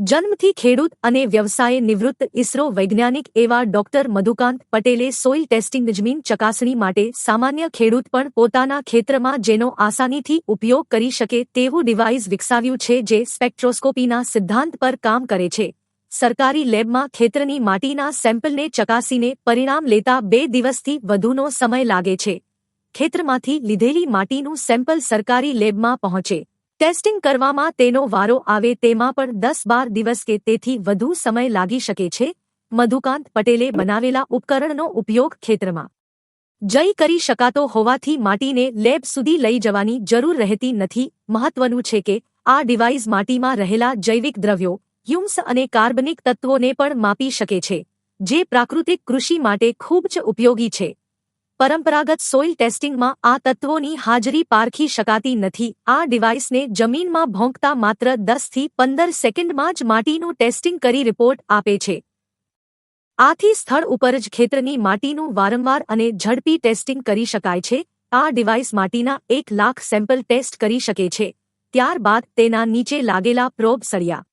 જન્મથી ખેડૂત અને વ્યવસાય નિવૃત્ત ઇસરો વૈજ્ઞાનિક એવા ડોક્ટર મધુકાંત પટેલે સોઇલ ટેસ્ટિંગ જમીન ચકાસણી માટે સામાન્ય ખેડૂત પણ પોતાના ક્ષેત્રમાં જેનો આસાનીથી ઉપયોગ કરી શકે તેવું ડિવાઇસ વિકસાવ્યું છે જે સ્પેક્ટ્રોસ્કોપીના સિદ્ધાંત પર કામ કરે છે. સરકારી લેબમાં ખેતરની માટીના સેમ્પલને ચકાસીને પરિણામ લેતા બે દિવસથી વધુનો સમય લાગે છે. ખેતરમાંથી લીધેલી માટીનું સેમ્પલ સરકારી લેબમાં પહોંચે. ટેસ્ટિંગ કરવામાં તેનો વારો આવે તેમાં પણ દસ બાર દિવસ કે તેથી વધુ સમય લાગી શકે છે, મધુકાંત પટેલે બનાવેલા ઉપકરણનો ઉપયોગ ખેતરમાં. જઈ કરી શકાતો હોવાથી માટીને લેબ સુધી લઈ જવાની જરૂર રહેતી નથી. મહત્વનું છે કે આ ડિવાઇસ માટીમાં રહેલા જૈવિક દ્રવ્યો, હ્યુમ્સ અને કાર્બનિક તત્વોને પણ માપી શકે છે, જે પ્રાકૃતિક કૃષિ માટે ખૂબ જ ઉપયોગી છે. પરંપરાગત સોઇલ ટેસ્ટિંગમાં આ તત્વોની હાજરી પારખી શકાતી નથી. આ ડિવાઇસને જમીનમાં ભોંકતા માત્ર દસથી પંદર સેકન્ડમાં જ માટીનું ટેસ્ટિંગ કરી રિપોર્ટ આપે છે. આથી સ્થળ ઉપર જ ખેતરની માટીનું વારંવાર અને ઝડપી ટેસ્ટિંગ કરી શકાય છે. આ ડિવાઇસ માટીના એક લાખ સેમ્પલ ટેસ્ટ કરી શકે છે. ત્યારબાદ તેના નીચે લાગેલા પ્રોબ સળિયા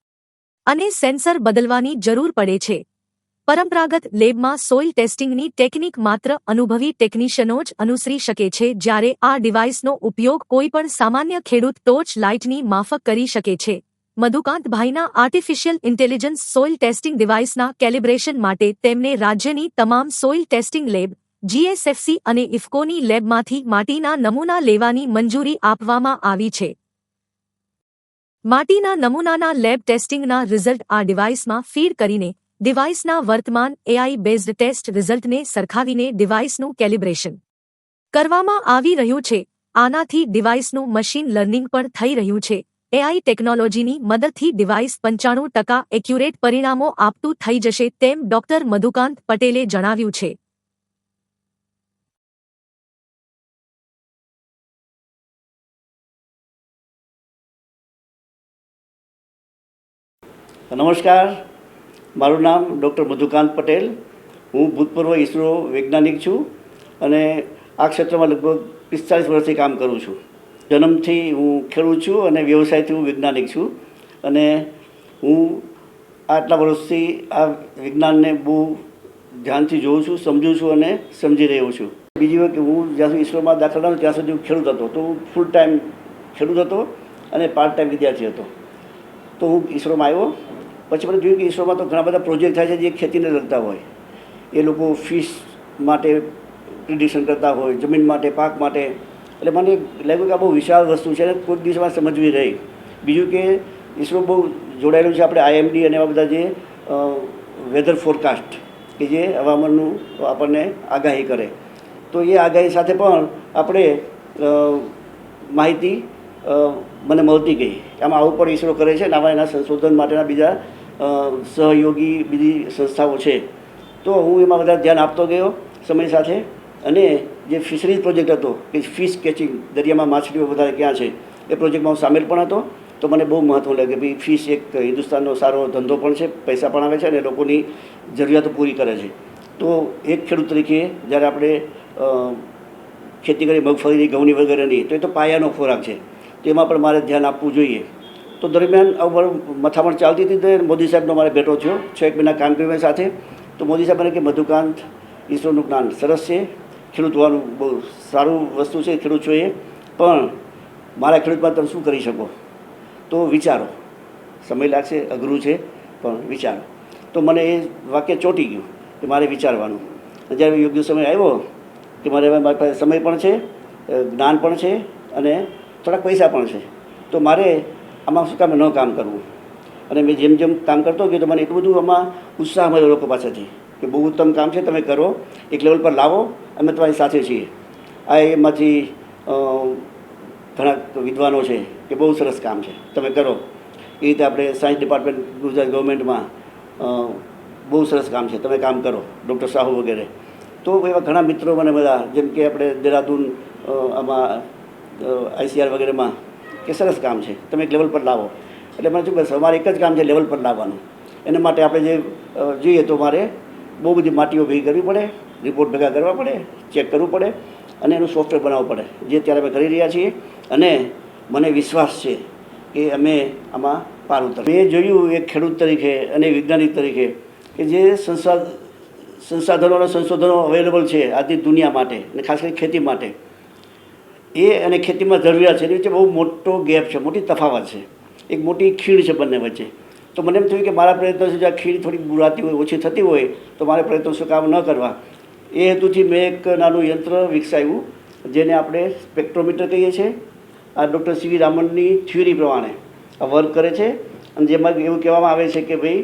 અને સેન્સર બદલવાની જરૂર પડે છે. પરંપરાગત લેબમાં સોઇલ ટેસ્ટિંગની ટેકનિક માત્ર અનુભવી ટેકનિશિયનો જ અનુસરી શકે છે જ્યારે આ ડિવાઇસનો ઉપયોગ કોઈપણ સામાન્ય ખેડૂત ટોર્ચ લાઇટની માફક કરી શકે છે. મધુકાંતભાઈના આર્ટિફિશિયલ ઇન્ટેલિજન્સ સોઇલ ટેસ્ટિંગ ડિવાઇસના કેલિબ્રેશન માટે તેમને રાજ્યની તમામ સોઇલ ટેસ્ટિંગ લેબ, જીએસએફસી અને ઇફકોની લેબમાંથી માટીના નમૂના લેવાની મંજૂરી આપવામાં આવી છે. માટીના નમૂનાના લેબ ટેસ્ટિંગના રિઝલ્ટ આ ડિવાઇસમાં ફીડ કરીને ડિવાઇસના વર્તમાન એઆઈ બેઝડ ટેસ્ટ રિઝલ્ટને સરખાવીને ડિવાઇસનું કેલિબ્રેશન કરવામાં આવી રહ્યું છે. આનાથી ડિવાઇસનું મશીન લર્નિંગ પણ થઈ રહ્યું છે. એઆઈ ટેકનોલોજીની મદદથી ડિવાઇસ પંચાણું ટકા એક્યુરેટ પરિણામો આપતું થઈ જશે તેમ ડોક્ટર મધુકાંત પટેલે જણાવ્યું છે. નમસ્કાર. મારું નામ ડૉક્ટર મધુકાંત પટેલ. હું ભૂતપૂર્વ ઇસરો વૈજ્ઞાનિક છું અને આ ક્ષેત્રમાં લગભગ પિસ્તાલીસ વર્ષથી કામ કરું છું. જન્મથી હું ખેડૂત છું અને વ્યવસાયથી હું વૈજ્ઞાનિક છું અને હું આટલા વર્ષથી આ વિજ્ઞાનને બહુ ધ્યાનથી જોઉં છું, સમજું છું અને સમજી રહ્યો છું. બીજી વખત હું જ્યાં સુધી ઇસરોમાં દાખલ થયો ત્યાં સુધી હું ખેડૂત હતો. તો હું ફૂલ ટાઈમ ખેડૂત હતો અને પાર્ટ ટાઈમ વિદ્યાર્થી હતો. તો હું ઇસરોમાં આવ્યો. પછી મને જોયું કે ઈસરોમાં તો ઘણા બધા પ્રોજેક્ટ થાય છે જે ખેતીને લગતા હોય. એ લોકો ફિશ માટે પ્રિડિક્શન કરતા હોય, જમીન માટે, પાક માટે. એટલે મને લાગ્યું કે આ બહુ વિશાળ વસ્તુ છે અને કોઈક દિવસમાં સમજવી રહી. બીજું કે ઈસરો બહુ જોડાયેલું છે આપણે આઈએમડી અને એવા બધા જે વેધર ફોરકાસ્ટ કે જે હવામાનનું આપણને આગાહી કરે. તો એ આગાહી સાથે પણ આપણે માહિતી મને મળતી ગઈ. આમાં આવું પણ ઈસરો કરે છે અને આવા એના સંશોધન માટેના બીજા સહયોગી બીજી સંસ્થાઓ છે. તો હું એમાં બધા ધ્યાન આપતો ગયો સમય સાથે. અને જે ફિશરીઝ પ્રોજેક્ટ હતો, કે ફિશ કેચિંગ દરિયામાં માછલીઓ વધારે ક્યાં છે, એ પ્રોજેક્ટમાં હું સામેલ પણ હતો. તો મને બહુ મહત્વ લાગે ભાઈ ફિશ એક હિન્દુસ્તાનનો સારો ધંધો પણ છે, પૈસા પણ આવે છે અને લોકોની જરૂરિયાતો પૂરી કરે છે. તો એક ખેડૂત તરીકે જ્યારે આપણે ખેતી કરી મગફળીની, ઘઉંની વગેરેની, તો એ તો પાયાનો ખોરાક છે. તો એમાં પણ મારે ધ્યાન આપવું જોઈએ. તો દરમિયાન અવર મથામણ ચાલતી હતી તો મોદી સાહેબનો મારે ભેટો થયો. છ એક મહિના કર્યું સાથે. તો મોદી સાહેબ મને કે, મધુકાંત, ઈસરોનું જ્ઞાન સરસ છે. ખેડૂત હોવાનું બહુ સારું વસ્તુ છે, ખેડૂત છો એ. પણ મારા ખેડૂતમાં તમે શું કરી શકો? તો વિચારો. સમય લાગશે, અઘરું છે, પણ વિચારો. તો મને એ વાક્ય ચોંટી ગયું કે મારે વિચારવાનું. જ્યારે યોગ્ય સમય આવ્યો કે મારે હવે મારી પાસે સમય પણ છે જ્ઞાન પણ છે અને થોડાક પૈસા પણ છે. તો મારે આમાં શું કામ ન કામ કરવું? અને મેં જેમ જેમ કામ કરતો ગયો તો મને એટલું બધું આમાં ઉત્સાહ મળ્યો લોકો પાસેથી કે બહુ ઉત્તમ કામ છે, તમે કરો, એક લેવલ પર લાવો, અમે તમારી સાથે છીએ. આ એમાંથી ઘણા વિદ્વાનો છે કે બહુ સરસ કામ છે. તમે કરો. એ રીતે આપણે સાયન્સ ડિપાર્ટમેન્ટ ગુજરાત ગવર્મેન્ટમાં બહુ સરસ કામ છે. તમે કામ કરો ડૉક્ટર સાહુ વગેરે. તો એવા ઘણા મિત્રો મને બધા જેમ કે આપણે દેહરાદૂન આમાં આઈસીઆર વગેરેમાં કે સરસ કામ છે. તમે એક લેવલ પર લાવો. એટલે મને શું બસ અમારે એક જ કામ છે લેવલ પર લાવવાનું. એના માટે આપણે જે જોઈએ તો મારે બહુ બધી માટીઓ ભેગી કરવી પડે રિપોર્ટ ભેગા કરવા પડે ચેક કરવું પડે, અને એનું સોફ્ટવેર બનાવવું પડે. જે અત્યારે અમે કરી રહ્યા છીએ, અને મને વિશ્વાસ છે કે અમે આમાં પાર ઉતર મેં જોયું એક ખેડૂત તરીકે અને વૈજ્ઞાનિક તરીકે કે જે સંસાદ સંસાધનો અને સંશોધનો અવેલેબલ છે આજની દુનિયા માટે, અને ખાસ કરી ખેતી માટે. એ અને ખેતીમાં જરૂરિયાત છે, એની વચ્ચે બહુ મોટો ગેપ છે, મોટી તફાવત છે. એક મોટી ખીણ છે બંને વચ્ચે. તો મને એમ થયું કે મારા પ્રયત્નો છે, જો આ ખીણ થોડી બુરાતી હોય, ઓછી થતી હોય, તો મારે પ્રયત્નો શું કામ ન કરવા. એ હેતુથી મેં એક નાનું યંત્ર વિકસાવ્યું, જેને આપણે સ્પેક્ટ્રોમીટર કહીએ છીએ. આ ડૉક્ટર સીવી રામનની થિયરી પ્રમાણે આ વર્ક કરે છે. અને જેમાં એવું કહેવામાં આવે છે કે ભાઈ,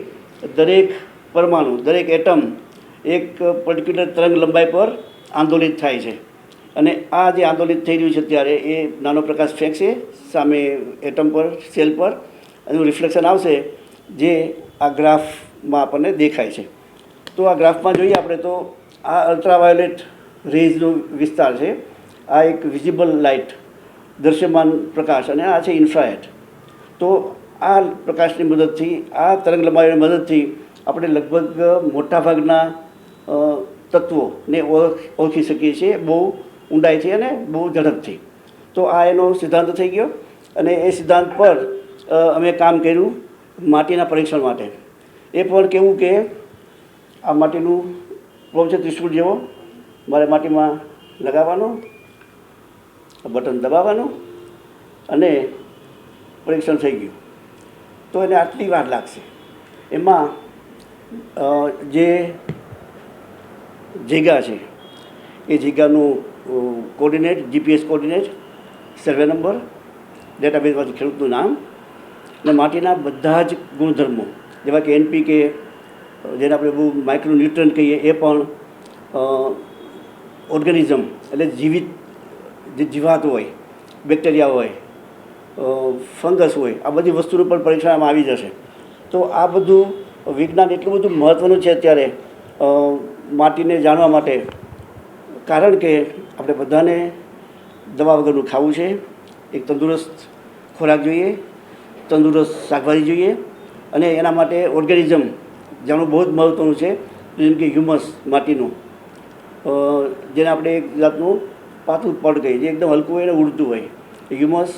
દરેક પરમાણુ, દરેક એટમ એક પર્ટિક્યુલર તરંગ લંબાઈ પર આંદોલિત થાય છે. અને આ જે આંદોલિત થઈ રહ્યું છે ત્યારે એ નાનો પ્રકાશ ફેંકશે, સામે એટમ પર સેલ પર એનું રિફ્લેક્શન આવશે જે આ ગ્રાફમાં આપણને દેખાય છે. તો આ ગ્રાફમાં જોઈએ આપણે તો આ અલ્ટ્રાવાયોલેટ રેઝનો વિસ્તાર છે. આ એક વિઝિબલ લાઇટ દૃશ્યમાન પ્રકાશ અને આ છે ઇન્ફ્રાએટ તો આ પ્રકાશની મદદથી, આ તરંગ લંબાઈની મદદથી આપણે લગભગ મોટાભાગના તત્વોને ઓળખ, ઓળખી શકીએ છીએ. બહુ ઊંડાઈથી અને બહુ ઝડપથી તો આ એનો સિદ્ધાંત થઈ ગયો અને એ સિદ્ધાંત પર અમે કામ કર્યું માટીના પરીક્ષણ માટે. એ પણ કેવું કે આ માટીનું પ્રોબ છે ત્રિશુળ જેવો મારે માટીમાં લગાવવાનો બટન દબાવવાનું અને પરીક્ષણ થઈ ગયું. તો એને આટલી વાર લાગશે. એમાં જે જગ્યા છે, એ જગ્યાનું coordinate GPS coordinate survey number ડેટાબેઝમાંથી ખેડૂતનું નામ અને માટીના બધા જ ગુણધર્મો. જેવા કે એનપીકે જેને આપણે બહુ માઇક્રોન્યુટ્રન કહીએ, એ પણ ઓર્ગેનિઝમ એટલે જીવિત જે જીવાત હોય બેક્ટેરિયા હોય ફંગસ હોય, આ બધી વસ્તુનું પણ પરીક્ષણમાં આવી જશે. તો આ બધું વિજ્ઞાન એટલું બધું મહત્ત્વનું છે અત્યારે માટીને જાણવા માટે. કારણ કે આપણે બધાને દવા વગરનું ખાવું છે. એક તંદુરસ્ત ખોરાક જોઈએ, તંદુરસ્ત શાકભાજી જોઈએ અને એના માટે ઓર્ગેનિઝમ જાણવું બહુ જ મહત્ત્વનું છે, જેમ કે હ્યુમસ માટીનું. જેને આપણે એક જાતનું પાતળું પડ કહીએ, જે એકદમ હલકું હોય અને ઉડતું હોય. Humus,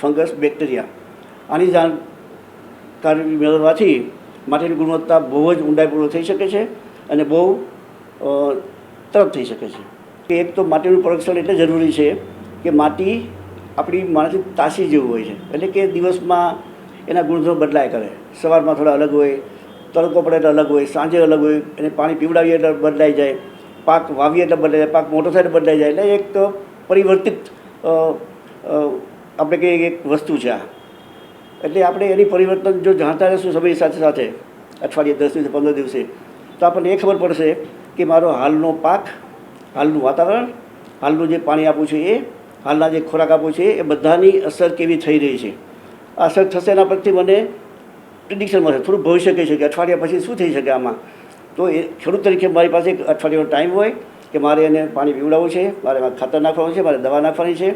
fungus, bacteria. આની જાણકારી મેળવવાથી માટીની ગુણવત્તા બહુ જ ઊંડાઈપૂર્વક થઈ શકે છે અને બહુ તરફ થઈ શકે છે. કે એક તો માટીનું પરીક્ષણ એટલે જરૂરી છે કે માટી આપણી માણસની તાસી જેવું હોય છે. એટલે કે દિવસમાં એના ગુણધર્મ બદલાય કરે. સવારમાં થોડા અલગ હોય, તડકો પડે એટલે અલગ હોય, સાંજે અલગ હોય, એને પાણી પીવડાવીએ એટલે બદલાઈ જાય, પાક વાવીએ એટલે બદલાઈ જાય, પાક મોટો થાય એટલે બદલાઈ જાય. એટલે એક પરિવર્તિત આપણે કહીએ એક વસ્તુ છે આ. એટલે આપણે એની પરિવર્તન જો જાણતા રહીશું સમય સાથે સાથે, અઠવાડિયે દસ દિવસે, પંદર દિવસે, તો આપણને એ ખબર પડશે કે મારો હાલનો પાક હાલનું વાતાવરણ, હાલનું જે પાણી આપું છું એ, હાલના જે ખોરાક આપું છું એ બધાની અસર કેવી થઈ રહી છે? અસર થશે એના પરથી મને પ્રિડિક્શન મળશે. થોડું ભવિષ્ય કહી શકે અઠવાડિયા પછી શું થઈ શકે આમાં? તો એ ખેડૂત તરીકે મારી પાસે એક અઠવાડિયાનો ટાઈમ હોય કે મારે એને પાણી પીવડાવવું છે, મારે ખાતર નાખવાનું છે, મારે દવા નાખવાની છે.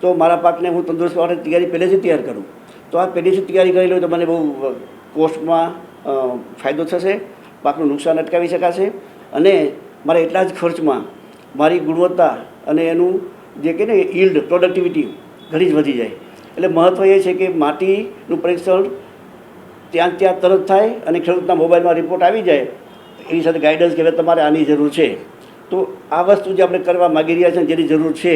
તો મારા પાકને હું તંદુરસ્ત માટે તૈયારી પહેલેથી તૈયાર કરું. તો આ પહેલેથી તૈયારી કરી લઉં તો મને બહુ કોસ્ટમાં ફાયદો થશે, પાકનું નુકસાન અટકાવી શકાશે. અને મારે એટલા જ ખર્ચમાં મારી ગુણવત્તા અને એનું જે કહે ને ઇલ્ડ પ્રોડક્ટિવિટી ઘણી જ વધી જાય. એટલે મહત્ત્વ એ છે કે માટીનું પરીક્ષણ ત્યાં ત્યાં તરત થાય અને ખેડૂતના મોબાઈલમાં રિપોર્ટ આવી જાય એની સાથે ગાઈડન્સ કે તમારે આની જરૂર છે. તો આ વસ્તુ જે આપણે કરવા માગી રહ્યા છીએ જેની જરૂર છે,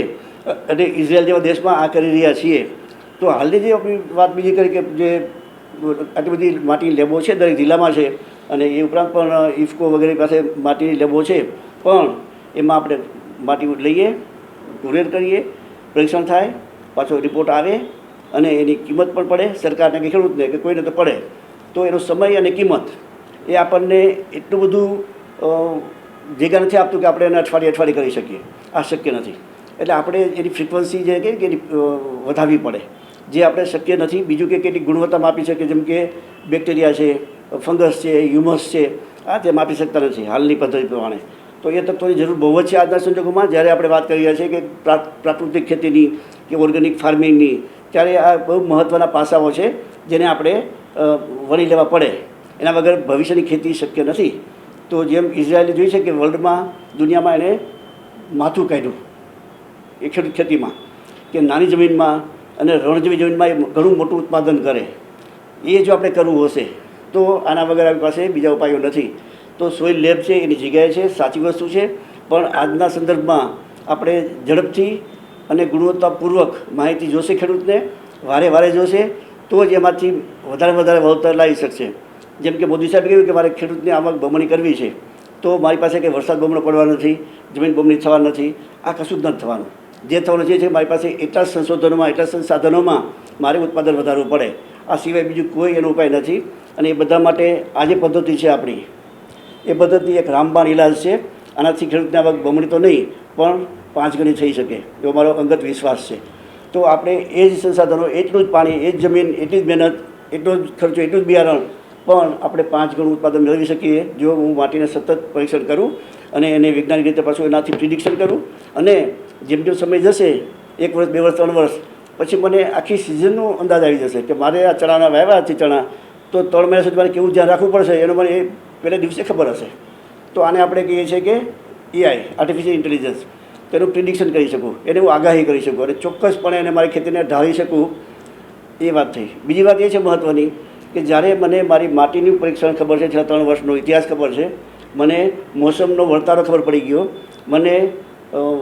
અને ઇઝરાયલ જેવા દેશમાં આ કરી રહ્યા છીએ. તો હાલની જે આપણી વાત બીજી કરી કે જે આટલી બધી માટીની લેબો છે દરેક જિલ્લામાં છે, અને એ ઉપરાંત પણ ઇફકો વગેરે પાસે માટીની લેબો છે. પણ એમાં આપણે માટી લઈએ કુરિયર કરીએ, પરીક્ષણ થાય, પાછો રિપોર્ટ આવે અને એની કિંમત પણ પડે, સરકારને કે ખેડૂતને કે કોઈને તો પડે. તો એનો સમય અને કિંમત એ આપણને એટલું બધું જગ્યા નથી આપતું કે આપણે એને અઠવાડિયે અઠવાડિયે કરી શકીએ. આ શક્ય નથી. એટલે આપણે એની ફ્રિકવન્સી જે કે કે એની વધારવી પડે. જે આપણે શક્ય નથી, બીજું કે કેટલી ગુણવત્તા માપી શકીએ, જેમ કે બેક્ટેરિયા છે ફંગસ છે હ્યુમસ છે, આ તે માપી શકતા નથી હાલની પદ્ધતિ પ્રમાણે. તો એ તત્વોની જરૂર બહુ જ છે આજના સંજોગોમાં. જ્યારે આપણે વાત કરી રહ્યા છીએ કે પ્રા- પ્રાકૃતિક ખેતીની કે ઓર્ગેનિક ફાર્મિંગની, ત્યારે આ બહુ મહત્ત્વના પાસાઓ છે જેને આપણે વળી લેવા પડે. એના વગર ભવિષ્યની ખેતી શક્ય નથી. તો જેમ ઇઝરાયલે જોયું છે કે વર્લ્ડમાં, દુનિયામાં એણે માથું કાઢ્યું એ ખેડૂત ખેતીમાં. કે નાની જમીનમાં અને રણજીવી જમીનમાં એ ઘણું મોટું ઉત્પાદન કરે. એ જો આપણે કરવું હશે, તો આના વગર આપણી પાસે બીજા ઉપાયો નથી. તો સોઇલ લેબ છે, એની જગ્યાએ છે, સાચી વસ્તુ છે. પણ આજના સંદર્ભમાં આપણે ઝડપથી અને ગુણવત્તાપૂર્વક માહિતી જોશે ખેડૂતને, વારે વારે જોશે, તો જ એમાંથી વધારે વધારે વળતર લાવી શકશે. જેમ કે મોદી સાહેબ કહ્યું કે મારે ખેડૂતને આવક બમણી કરવી છે. તો મારી પાસે કંઈ વરસાદ બમણો પડવા નથી, જમીન બમણી થવા નથી, આ કશું જ નથી થવાનું. જે થવાનું છે મારી પાસે એટલા સંશોધનોમાં, એટલા સંસાધનોમાં મારે ઉત્પાદન વધારવું પડે. આ સિવાય બીજું કોઈ એનો ઉપાય નથી. અને એ બધા માટે આ જે પદ્ધતિ છે આપણી. એ પદ્ધતિ એક રામબાણ ઇલાજ છે. આનાથી ખેડૂતને આવક બમણી તો નહીં, પણ પાંચ ગણી થઈ શકે, એવો મારો અંગત વિશ્વાસ છે. તો આપણે એ જ સંસાધનો, એટલું જ પાણી, એ જ જમીન, એટલી જ મહેનત, એટલો જ ખર્ચો, એટલું જ બિયારણ, પણ આપણે પાંચ ગણું ઉત્પાદન મેળવી શકીએ, જો હું માટીને સતત પરીક્ષણ કરું અને એને વૈજ્ઞાનિક રીતે પાછું એનાથી પ્રિડિક્શન કરું અને જેમ જેમ સમય જશે, એક વર્ષ, બે વર્ષ, ત્રણ વર્ષ, પછી મને આખી સિઝનનો અંદાજ આવી જશે કે મારે આ ચણાના વાવ્યા છે ચણા, તો ત્રણ મહિના સુધી મારે કેવું ધ્યાન રાખવું પડશે? એનો મને એ પહેલા દિવસે ખબર હશે. તો આને આપણે કહીએ છીએ કે એઆઈ આર્ટિફિશિયલ ઇન્ટેલિજન્સ તેનું પ્રિડિક્શન કરી શકું, એને હું આગાહી કરી શકું અને ચોક્કસપણે એને મારી ખેતીને ઢાળી શકું. એ વાત થઈ. બીજી વાત એ છે મહત્ત્વની કે જ્યારે મને મારી માટીનું પરીક્ષણ ખબર છે, છેલ્લા ત્રણ વર્ષનો ઇતિહાસ ખબર છે, મને મોસમનો વર્તારો ખબર પડી ગયો. મને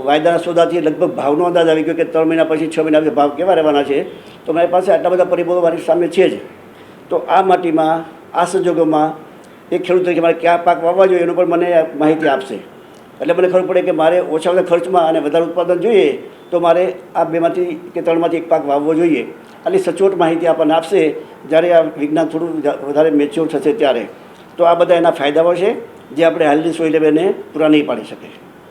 વાયદાના સોદાથી લગભગ ભાવનો અંદાજ આવી ગયો કે ત્રણ મહિના પછી છ મહિના પછી ભાવ કેવા રહેવાના છે. તો મારી પાસે આટલા બધા પરિબળો મારી સામે છે જ. તો આ માટીમાં, આ સંજોગોમાં એક ખેડૂત તરીકે મારે કયા પાક વાવવા જોઈએ એનું પણ મને માહિતી આપશે. એટલે મને ખબર પડે કે મારે ઓછા ઓછા ખર્ચમાં અને વધારે ઉત્પાદન જોઈએ તો મારે આ બેમાંથી કે ત્રણમાંથી એક પાક વાવવો જોઈએ. આટલી સચોટ માહિતી આપણને આપશે જ્યારે આ વિજ્ઞાન થોડું વધારે મેચ્યોર થશે ત્યારે. તો આ બધા એના ફાયદાઓ છે જે આપણે હાલની સોઈ લેબ એને પૂરા નહીં પાડી શકે.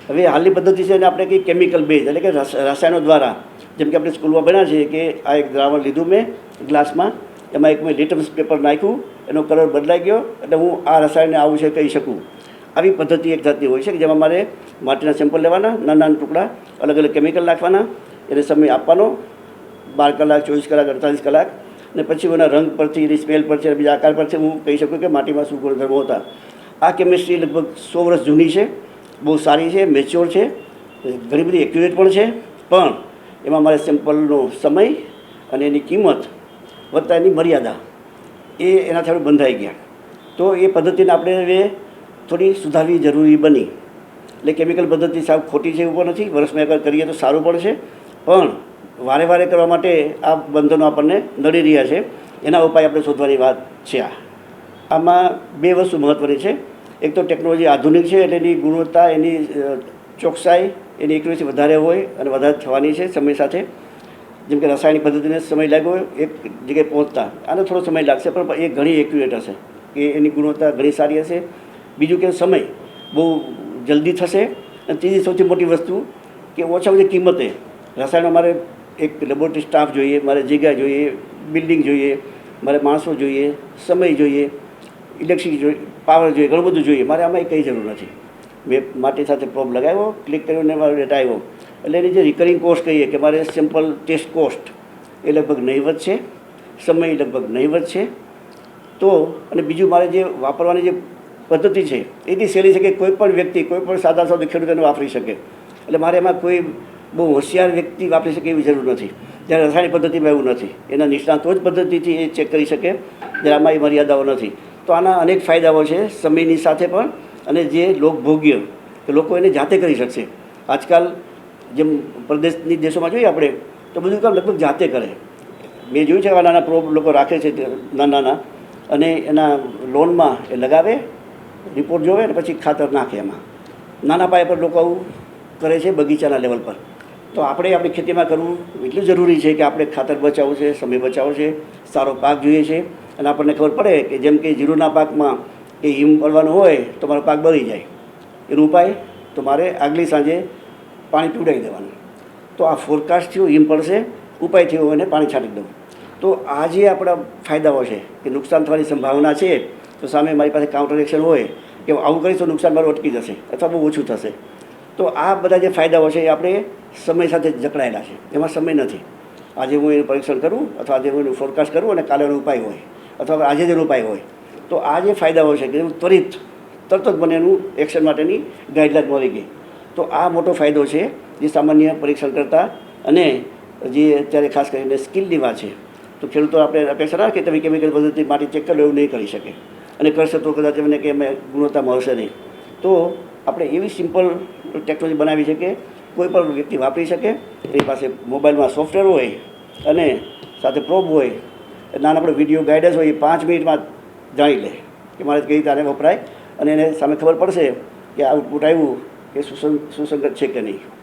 હવે હાલની પદ્ધતિ છે એને આપણે કંઈ કેમિકલ બેઝ એટલે કે રસાયણો દ્વારા, જેમ કે આપણે સ્કૂલમાં ભણ્યા છીએ કે આ એક દ્રાવણ લીધું મેં ગ્લાસમાં એમાં એક મેં લિટમસ પેપર નાખ્યું એનો કલર બદલાઈ ગયો એટલે હું આ રસાયણને આવું છે કહી શકું. આવી પદ્ધતિ એક જાતની હોય છે કે જેમાં મારે માટીના સેમ્પલ લેવાના, નાના નાના ટુકડા, અલગ અલગ કેમિકલ નાખવાના, એને સમય આપવાનો, બાર કલાક, ચોવીસ કલાક, અડતાલીસ કલાક, અને પછી એના રંગ પરથી, એની સ્મેલ પરથી બીજા આકાર પરથી હું કહી શકું કે માટીમાં શું ગુણધર્મો હતા. આ કેમિસ્ટ્રી લગભગ સો વર્ષ જૂની છે, બહુ સારી છે મેચ્યોર છે, ઘણી બધી એક્યુરેટ પણ છે, પણ એમાં મારે સેમ્પલનો સમય અને એની કિંમત વત્તા એની મર્યાદા. એ એનાથી આપણે બંધાઈ ગયા. તો એ પદ્ધતિને આપણે હવે થોડી સુધારવી જરૂરી બની. એટલે કેમિકલ પદ્ધતિ સાવ ખોટી છે એવું પણ નથી. વર્ષમાં એકવાર કરીએ તો સારું પણ છે. પણ વારે વારે કરવા માટે આ બંધનો આપણને નડી રહ્યા છે. એના ઉપાય આપણે શોધવાની વાત છે આ. આમાં બે વસ્તુ મહત્ત્વની છે. એક તો ટેકનોલોજી આધુનિક છે એટલે એની ગુણવત્તા, એની ચોકસાઈ એની એક્યુરેસી વધારે હોય અને વધારે થવાની છે સમય સાથે. જેમ કે રાસાયણિક પદ્ધતિને સમય લાગ્યો એક જગ્યાએ પહોંચતા. આને થોડો સમય લાગશે, પણ એ ઘણી એક્યુરેટ હશે. કે એની ગુણવત્તા ઘણી સારી હશે. બીજું કે સમય બહુ જલ્દી થશે. અને ત્રીજી સૌથી મોટી વસ્તુ કે ઓછા ઓછી કિંમતે. રસાયણ મારે એક લેબોરેટરી સ્ટાફ જોઈએ, મારે જગ્યા જોઈએ બિલ્ડિંગ જોઈએ, મારે માણસો જોઈએ, સમય જોઈએ ઇલેક્ટ્રિક જોઈએ પાવર જોઈએ, ઘણું બધું જોઈએ. મારે આમાં કંઈ જરૂર નથી. મેં માટી સાથે પ્રોબ લગાવ્યો ક્લિક કર્યો ને મારો ડેટા આવ્યો. એટલે એની જે રિકરિંગ કોસ્ટ કહીએ કે મારે સિમ્પલ ટેસ્ટ કોસ્ટ એ લગભગ નહીવત છે, સમય લગભગ નહીવત છે. તો અને બીજું મારે જે વાપરવાની જે પદ્ધતિ છે એની સહેલી છે કે કોઈ પણ વ્યક્તિ, કોઈ પણ સાદા સાદો ખેડૂત એને વાપરી શકે. એટલે મારે એમાં કોઈ બહુ હોશિયાર વ્યક્તિ વાપરી શકે એવી જરૂર નથી. જ્યારે રસાયણિક પદ્ધતિમાં એવું નથી. એના નિષ્ણાતો જ પદ્ધતિથી એ ચેક કરી શકે, જ્યારે આમાં એ મર્યાદાઓ નથી. તો આના અનેક ફાયદાઓ છે સમયની સાથે પણ અને જે લોકભોગ્ય, કે લોકો એને જાતે કરી શકશે. આજકાલ જેમ પ્રદેશની દેશોમાં જોઈએ આપણે, તો બધું કામ લગભગ જાતે કરે. મેં જોયું છે આવા નાના પ્રોબ લોકો રાખે છે નાના નાના, અને એના લોનમાં એ લગાવે રિપોર્ટ જોવે ને પછી ખાતર નાખે એમાં. નાના પાયા પર લોકો આવું કરે છે બગીચાના લેવલ પર. તો આપણે આપણી ખેતીમાં કરવું એટલું જરૂરી છે કે આપણે ખાતર બચાવવું છે, સમય બચાવવો છે, સારો પાક જોઈએ છે, અને આપણને ખબર પડે કે જેમ કે જીરુના પાકમાં એ હિમ પડવાનું હોય, તો મારો પાક બળી જાય. એનો ઉપાય, તો મારે આગલી સાંજે પાણી પીવડાવી દેવાનું. તો આ ફોરકાસ્ટ થયું હિમ પડશે, ઉપાય થયો એને પાણી છાંટી દઉં. તો આ જે આપણા ફાયદાઓ છે, કે નુકસાન થવાની સંભાવના છે, તો સામે મારી પાસે કાઉન્ટર એક્શન હોય, કે આવું કરીશ તો નુકસાન મારું અટકી જશે, અથવા બહુ ઓછું થશે. તો આ બધા જે ફાયદાઓ છે, એ આપણે સમય સાથે જકડાયેલા છે. એમાં સમય નથી. આજે હું એનું પરીક્ષણ કરું, અથવા આજે હું એનું ફોરકાસ્ટ કરું, અને કાલે ઉપાય હોય, અથવા આજે જ એનો ઉપાય હોય. તો આ જે ફાયદાઓ છે, કે ત્વરિત, તરત જ મને એનું એક્શન માટેની ગાઈડલાઈન મળી ગઈ. તો આ મોટો ફાયદો છે, જે સામાન્ય પરીક્ષણ કરતાં અને જે અત્યારે ખાસ કરીને સ્કિલની વાત છે, તો ખેડૂતો આપણે અપેક્ષા રાખીએ તમે કેમિકલ પદ્ધતિ માટી ચેક કરો એવું નહીં કરી શકે. અને કરશે તો કદાચ એમને કે અમે ગુણવત્તા મળશે નહીં. તો આપણે એવી સિમ્પલ ટેકનોલોજી બનાવી છે કે કોઈ પણ વ્યક્તિ વાપરી શકે, એની પાસે મોબાઈલમાં સોફ્ટવેર હોય અને સાથે પ્રોબ હોય નાનકડો વીડિયો ગાઈડન્સ હોય એ પાંચ મિનિટમાં જાણી લે. કે મારે કઈ રીતે આને વપરાય અને એને સામે ખબર પડશે કે આઉટપુટ આવ્યું કે સુસંગ સુસંગત છે કે નહીં